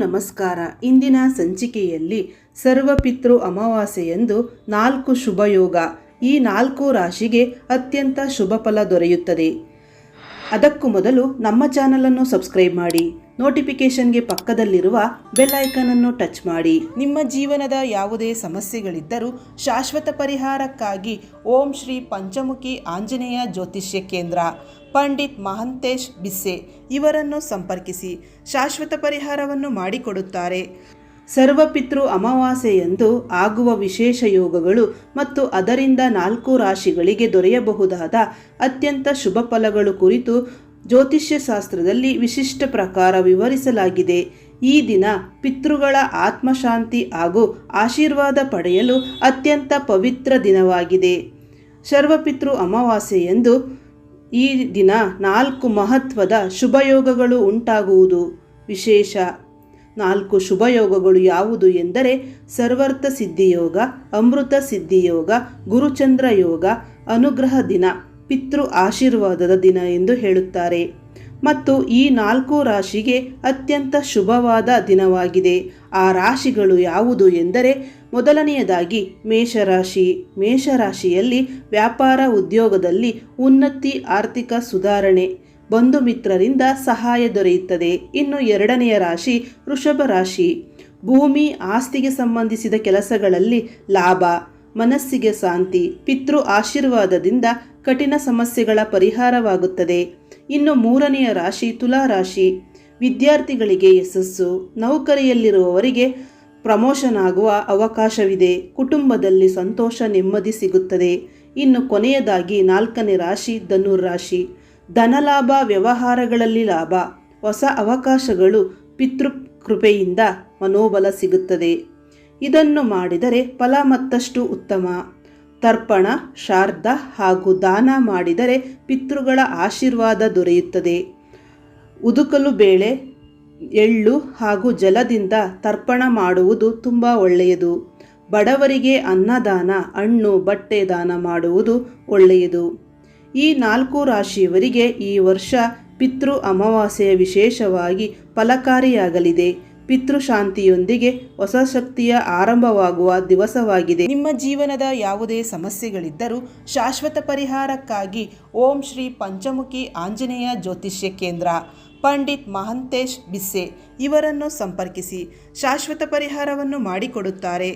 ನಮಸ್ಕಾರ. ಇಂದಿನ ಸಂಚಿಕೆಯಲ್ಲಿ ಸರ್ವಪಿತೃ ಅಮಾವಾಸ್ಯೆಯಂದು ನಾಲ್ಕು ಶುಭಯೋಗ. ಈ ನಾಲ್ಕು ರಾಶಿಗೆ ಅತ್ಯಂತ ಶುಭ ಫಲ ದೊರೆಯುತ್ತದೆ. ಅದಕ್ಕೂ ಮೊದಲು ನಮ್ಮ ಚಾನಲನ್ನು ಸಬ್ಸ್ಕ್ರೈಬ್ ಮಾಡಿ, ನೋಟಿಫಿಕೇಷನ್ಗೆ ಪಕ್ಕದಲ್ಲಿರುವ ಬೆಲ್ ಅನ್ನು ಟಚ್ ಮಾಡಿ. ನಿಮ್ಮ ಜೀವನದ ಯಾವುದೇ ಸಮಸ್ಯೆಗಳಿದ್ದರೂ ಶಾಶ್ವತ ಪರಿಹಾರಕ್ಕಾಗಿ ಓಂ ಶ್ರೀ ಪಂಚಮುಖಿ ಆಂಜನೇಯ ಜ್ಯೋತಿಷ್ಯ ಕೇಂದ್ರ, ಪಂಡಿತ್ ಮಹಂತೇಶ್ ಬಿಸ್ಸೆ ಇವರನ್ನು ಸಂಪರ್ಕಿಸಿ, ಶಾಶ್ವತ ಪರಿಹಾರವನ್ನು ಮಾಡಿಕೊಡುತ್ತಾರೆ. ಸರ್ವಪಿತೃ ಅಮಾವಾಸ್ಯೆಯಂದು ಆಗುವ ವಿಶೇಷ ಯೋಗಗಳು ಮತ್ತು ಅದರಿಂದ ನಾಲ್ಕು ರಾಶಿಗಳಿಗೆ ದೊರೆಯಬಹುದಾದ ಅತ್ಯಂತ ಶುಭ ಫಲಗಳು ಕುರಿತು ಜ್ಯೋತಿಷ್ಯಶಾಸ್ತ್ರದಲ್ಲಿ ವಿಶಿಷ್ಟ ಪ್ರಕಾರ ವಿವರಿಸಲಾಗಿದೆ. ಈ ದಿನ ಪಿತೃಗಳ ಆತ್ಮಶಾಂತಿ ಹಾಗೂ ಆಶೀರ್ವಾದ ಪಡೆಯಲು ಅತ್ಯಂತ ಪವಿತ್ರ ದಿನವಾಗಿದೆ. ಸರ್ವಪಿತೃ ಅಮಾವಾಸ್ಯೆಯಂದು ಈ ದಿನ ನಾಲ್ಕು ಮಹತ್ವದ ಶುಭಯೋಗಗಳು ಉಂಟಾಗುವುದು. ವಿಶೇಷ ನಾಲ್ಕು ಶುಭಯೋಗಗಳು ಯಾವುದು ಎಂದರೆ ಸರ್ವರ್ಥ ಸಿದ್ಧಿಯೋಗ, ಅಮೃತ ಸಿದ್ಧಿಯೋಗ, ಗುರುಚಂದ್ರ ಯೋಗ, ಅನುಗ್ರಹ ದಿನ, ಪಿತೃ ಆಶೀರ್ವಾದದ ದಿನ ಎಂದು ಹೇಳುತ್ತಾರೆ. ಮತ್ತು ಈ ನಾಲ್ಕು ರಾಶಿಗೆ ಅತ್ಯಂತ ಶುಭವಾದ ದಿನವಾಗಿದೆ. ಆ ರಾಶಿಗಳು ಯಾವುದು ಎಂದರೆ ಮೊದಲನೆಯದಾಗಿ ಮೇಷರಾಶಿ. ಮೇಷರಾಶಿಯಲ್ಲಿ ವ್ಯಾಪಾರ ಉದ್ಯೋಗದಲ್ಲಿ ಉನ್ನತಿ, ಆರ್ಥಿಕ ಸುಧಾರಣೆ. ಬಂಧು ಮಿತ್ರರಿಂದ ಸಹಾಯ ದೊರೆಯುತ್ತದೆ. ಇನ್ನು ಎರಡನೆಯ ರಾಶಿ ವೃಷಭ ರಾಶಿ. ಭೂಮಿ ಆಸ್ತಿಗೆ ಸಂಬಂಧಿಸಿದ ಕೆಲಸಗಳಲ್ಲಿ ಲಾಭ, ಮನಸ್ಸಿಗೆ ಶಾಂತಿ, ಪಿತೃ ಆಶೀರ್ವಾದದಿಂದ ಕಠಿಣ ಸಮಸ್ಯೆಗಳ ಪರಿಹಾರವಾಗುತ್ತದೆ. ಇನ್ನು ಮೂರನೆಯ ರಾಶಿ ತುಲಾ ರಾಶಿ. ವಿದ್ಯಾರ್ಥಿಗಳಿಗೆ ಯಶಸ್ಸು, ನೌಕರಿಯಲ್ಲಿರುವವರಿಗೆ ಪ್ರಮೋಷನ್ ಆಗುವ ಅವಕಾಶವಿದೆ. ಕುಟುಂಬದಲ್ಲಿ ಸಂತೋಷ ನೆಮ್ಮದಿ ಸಿಗುತ್ತದೆ. ಇನ್ನು ಕೊನೆಯದಾಗಿ ನಾಲ್ಕನೇ ರಾಶಿ ಧನುರ್ ರಾಶಿ. ಧನಲಾಭ, ವ್ಯವಹಾರಗಳಲ್ಲಿ ಲಾಭ, ಹೊಸ ಅವಕಾಶಗಳು ಪಿತೃ ಕೃಪೆಯಿಂದ ಮನೋಬಲ ಸಿಗುತ್ತದೆ. ಇದನ್ನು ಮಾಡಿದರೆ ಫಲ ಮತ್ತಷ್ಟು ಉತ್ತಮ. ತರ್ಪಣ, ಶಾರ್ದ ಹಾಗೂ ದಾನ ಮಾಡಿದರೆ ಪಿತೃಗಳ ಆಶೀರ್ವಾದ ದೊರೆಯುತ್ತದೆ. ಉದುಕಲು ಬೇಳೆ, ಎಳ್ಳು ಹಾಗೂ ಜಲದಿಂದ ತರ್ಪಣ ಮಾಡುವುದು ತುಂಬ ಒಳ್ಳೆಯದು. ಬಡವರಿಗೆ ಅನ್ನದಾನ, ಹಣ್ಣು, ಬಟ್ಟೆ ದಾನ ಮಾಡುವುದು ಒಳ್ಳೆಯದು. ಈ ನಾಲ್ಕು ರಾಶಿಯವರಿಗೆ ಈ ವರ್ಷ ಪಿತೃ ಅಮಾವಾಸ್ಯೆಯ ವಿಶೇಷವಾಗಿ ಫಲಕಾರಿಯಾಗಲಿದೆ. ಪಿತೃಶಾಂತಿಯೊಂದಿಗೆ ಹೊಸ ಶಕ್ತಿಯ ಆರಂಭವಾಗುವ ದಿವಸವಾಗಿದೆ. ನಿಮ್ಮ ಜೀವನದ ಯಾವುದೇ ಸಮಸ್ಯೆಗಳಿದ್ದರೂ ಶಾಶ್ವತ ಪರಿಹಾರಕ್ಕಾಗಿ ಓಂ ಶ್ರೀ ಪಂಚಮುಖಿ ಆಂಜನೇಯ ಜ್ಯೋತಿಷ್ಯ ಕೇಂದ್ರ, ಪಂಡಿತ್ ಮಹಂತೇಶ್ ಬಿಸ್ಸೆ ಇವರನ್ನು ಸಂಪರ್ಕಿಸಿ ಶಾಶ್ವತ ಪರಿಹಾರವನ್ನು ಮಾಡಿಕೊಡುತ್ತಾರೆ.